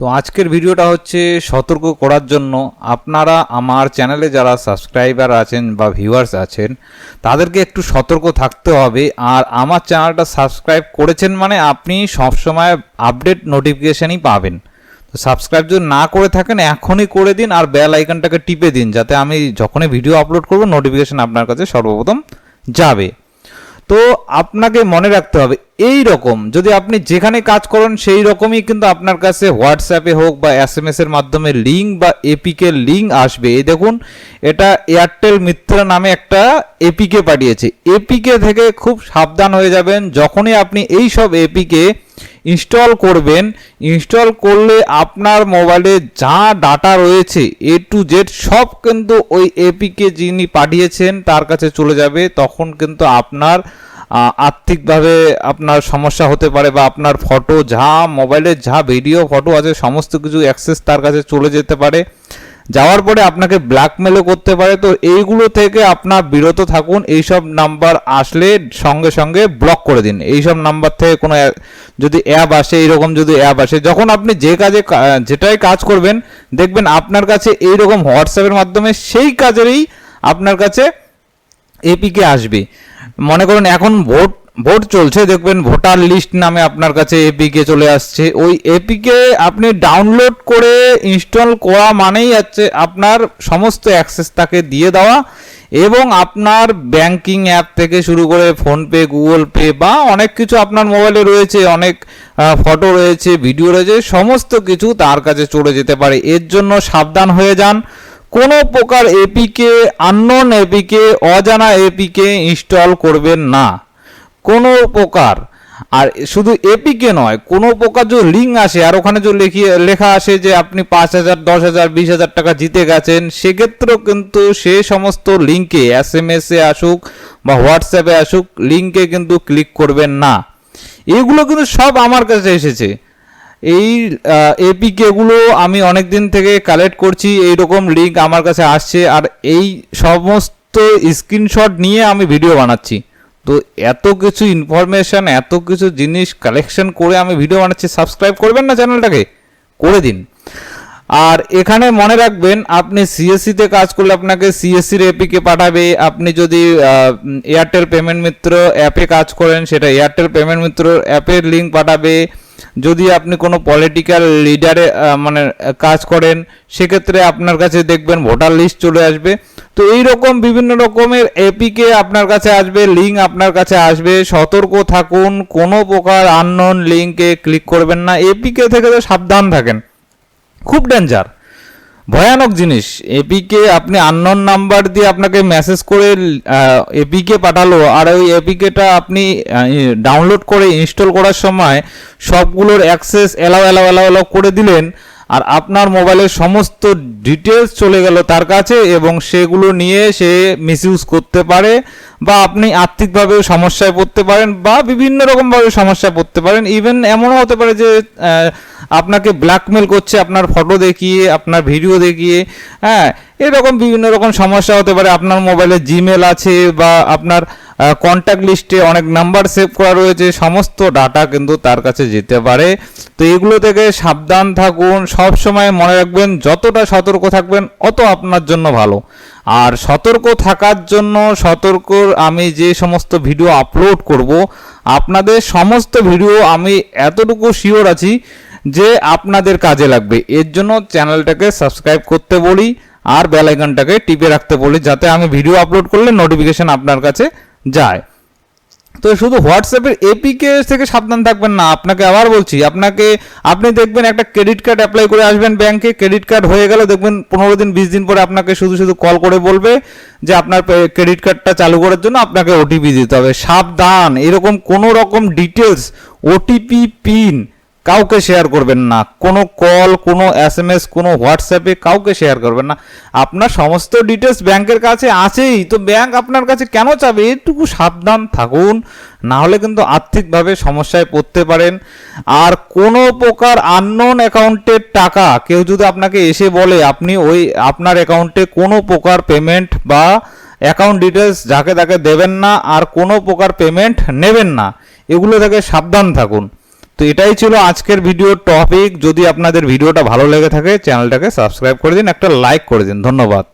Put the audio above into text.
তো আজকের ভিডিওটা হচ্ছে সতর্ক করার জন্য আপনারা আমার চ্যানেলে যারা সাবস্ক্রাইবার আছেন বা ভিউয়ার্স আছেন, তাদেরকে একটু সতর্ক থাকতে হবে। আর আমার চ্যানেলটা সাবস্ক্রাইব করেছেন মানে আপনি সবসময় আপডেট নোটিফিকেশানই পাবেন। তো সাবস্ক্রাইব যদি না করে থাকেন, এখনই করে দিন আর বেল আইকনটাকে টিপে দিন, যাতে আমি যখনই ভিডিও আপলোড করব, নোটিফিকেশান আপনার কাছে সর্বপ্রথম যাবে। তো আপনাকে মনে রাখতে হবে, এই রকম, যদি আপনি যেখানে কাজ করেন সেই রকমই কিন্তু আপনার কাছে হোয়াটসঅ্যাপে হোক বা এস এম এর মাধ্যমে লিঙ্ক বা এপিকে লিঙ্ক আসবে। এই দেখুন, এটা এয়ারটেল মিত্র নামে একটা এপিকে পাঠিয়েছে। এপিকে থেকে খুব সাবধান হয়ে যাবেন, যখনই আপনি এই সব এপিকে ইনস্টল করবেন। ইনস্টল করলে আপনার মোবাইলে যা ডাটা রয়েছে এ টু জেড সব কিন্তু ওই এপিকে যিনি পাঠিয়েছেন, তার কাছে চলে যাবে। তখন কিন্তু আপনার আর্থিকভাবে আপনার সমস্যা হতে পারে বা আপনার ফটো যা, মোবাইলে যা ভিডিও ফটো আছে, সমস্ত কিছু অ্যাক্সেস তার কাছে চলে যেতে পারে। যাওয়ার পরে আপনাকে ব্ল্যাকমেলও করতে পারে। তো এইগুলো থেকে আপনার বিরত থাকুন। এইসব নাম্বার আসলে সঙ্গে সঙ্গে ব্লক করে দিন। এইসব নাম্বার থেকে কোনো যদি অ্যাপ আসে, এইরকম যদি অ্যাপ আসে, যখন আপনি যে কাজে যেটাই কাজ করবেন, দেখবেন আপনার কাছে এইরকম হোয়াটসঅ্যাপের মাধ্যমে সেই কাজেরই আপনার কাছে এপিকে আসবে। মনে করুন এখন ভোট ভোট চলছে, দেখবেন ভোটার লিস্ট নামে আপনার কাছে এপিকে চলে আসছে। ওই এপিকে আপনি ডাউনলোড করে ইনস্টল করা মানেই হচ্ছে আপনার সমস্ত অ্যাক্সেস তাকে দিয়ে দেওয়া এবং আপনার ব্যাংকিং অ্যাপ থেকে শুরু করে ফোনপে গুগল পে বা অনেক কিছু আপনার মোবাইলে রয়েছে, অনেক ফটো রয়েছে ভিডিও রয়েছে, সমস্ত কিছু তার কাছে চলে যেতে পারে। এর জন্য সাবধান হয়ে যান। কোনো প্রকার এপিকে আননোন এপিকে অজানা এপিকে ইনস্টল করবেন না। কোনো প্রকার আর শুধু এপিকে নয়, কোনো প্রকার যে লিঙ্ক আসে, আর ওখানে যে লেখিয়ে, লেখা আসে যে আপনি পাঁচ হাজার, দশ হাজার, বিশ হাজার টাকা জিতে গেছেন, সেক্ষেত্রেও কিন্তু সে সমস্ত লিঙ্কে এস এম আসুক বা হোয়াটসঅ্যাপে আসুক লিঙ্কে কিন্তু ক্লিক করবেন না। এগুলো কিন্তু সব আমার কাছে এসেছে। এই এপিকেগুলো আমি অনেক দিন থেকে কালেক্ট করছি এই রকম লিঙ্ক আমার কাছে আসছে, আর এই সমস্ত স্ক্রিনশট নিয়ে আমি ভিডিও বানাচ্ছি। তো এত কিছু ইনফরমেশন এত কিছু জিনিস কালেকশন করে আমি ভিডিও বানাচ্ছি সাবস্ক্রাইব করবেন না চ্যানেলটাকে করে দিন। আর এখানে মনে রাখবেন, আপনি সিএসসিতে কাজ করলে আপনাকে সিএসসির এপিকে পাঠাবে। আপনি যদি এয়ারটেল পেমেন্ট মিত্র অ্যাপে কাজ করেন, সেটা এয়ারটেল পেমেন্ট মিত্র অ্যাপের লিঙ্ক পাঠাবে। যদি আপনি কোনো পলিটিক্যাল লিডারে মানে কাজ করেন, সেক্ষেত্রে আপনার কাছে দেখবেন ভোটার লিস্ট চলে আসবে। তো এই রকম বিভিন্ন রকমের এপিকে আপনার কাছে আসবে লিঙ্ক আপনার কাছে আসবে। সতর্ক থাকুন, কোনো প্রকার আননোন লিঙ্কে ক্লিক করবেন না। এপিকে থেকে তো সাবধান থাকেন। খুব ডেঞ্জার ভয়ানক জিনিস। এপিকে আপনি আননোন নাম্বার দিয়ে আপনাকে মেসেজ করে এপিকে পাঠালো। আর ওই এপিকেটা আপনি ডাউনলোড করে ইনস্টল করার সময় সবগুলোর access allow allow allow allow করে দিলেন। আর আপনার মোবাইলের সমস্ত ডিটেলস চলে গেল তার কাছে এবং সেগুলো নিয়ে সে মিসইউজ করতে পারে বা আপনি আর্থিকভাবেও সমস্যায় পড়তে পারেন বা বিভিন্ন রকমভাবে সমস্যায় পড়তে পারেন। ইভেন এমনও হতে পারে যে আপনাকে ব্ল্যাকমেল করছে, আপনার ফটো দেখিয়ে, আপনার ভিডিও দেখিয়ে হ্যাঁ এরকম বিভিন্ন রকম সমস্যা হতে পারে। আপনার মোবাইলে জিমেল আছে বা আপনার কন্ট্যাক্ট লিস্টে অনেক নাম্বার সেভ করা রয়েছে, সমস্ত ডাটা কিন্তু তার কাছে যেতে পারে। তো এগুলো থেকে সাবধান থাকুন সব সময় মনে রাখবেন, যতটা সতর্ক থাকবেন, অত আপনার জন্য ভালো। আর সতর্ক থাকার জন্য সতর্ক আমি যে সমস্ত ভিডিও আপলোড করব, আপনাদের সমস্ত ভিডিও আমি এতটুকু শিওর আছি যে আপনাদের কাজে লাগবে। এর জন্য চ্যানেলটাকে সাবস্ক্রাইব করতে বলি, আর বেল টিপে রাখতে বলি, যাতে আমি ভিডিও আপলোড করলে নোটিফিকেশন আপনার কাছে যায়। তো শুধু হোয়াটসঅ্যাপের এপিকে থেকে সাবধান থাকবেন না, আপনাকে আবার বলছি, আপনাকে, আপনি দেখবেন একটা ক্রেডিট কার্ড অ্যাপ্লাই করে আসবেন ব্যাংকে ক্রেডিট কার্ড হয়ে গেল দেখবেন পনেরো দিন, বিশ দিন পরে আপনাকে শুধু শুধু কল করে বলবে যে আপনার ক্রেডিট কার্ডটা চালু করার জন্য আপনাকে ওটিপি দিতে হবে। সাবধান, এরকম কোনো রকম ডিটেলস ওটিপি পিন কাউকে শেয়ার করবেন না। কোনো কল কোনো এস এম এস কোনো হোয়াটসঅ্যাপে কাউকে শেয়ার করবেন না। আপনার সমস্ত ডিটেলস ব্যাংকের কাছে আছেই। তো ব্যাংক আপনার কাছে কেন চাবে? এটুকু সাবধান থাকুন। না হলে কিন্তু আর্থিকভাবে সমস্যায় পড়তে পারেন। আর কোনো প্রকার আননোন অ্যাকাউন্টের টাকা, কেউ যদি আপনাকে এসে বলে, আপনি ওই আপনার অ্যাকাউন্টে কোনো প্রকার পেমেন্ট বা অ্যাকাউন্ট ডিটেলস যাকে তাকে দেবেন না, আর কোনো প্রকার পেমেন্ট নেবেন না, এগুলো থেকে সাবধান থাকুন। তো এটাই ছিল আজকের ভিডিওর টপিক যদি আপনাদের ভিডিওটা ভালো লেগে থাকে চ্যানেলটাকে সাবস্ক্রাইব করে দিন, একটা লাইক করে দিন। ধন্যবাদ।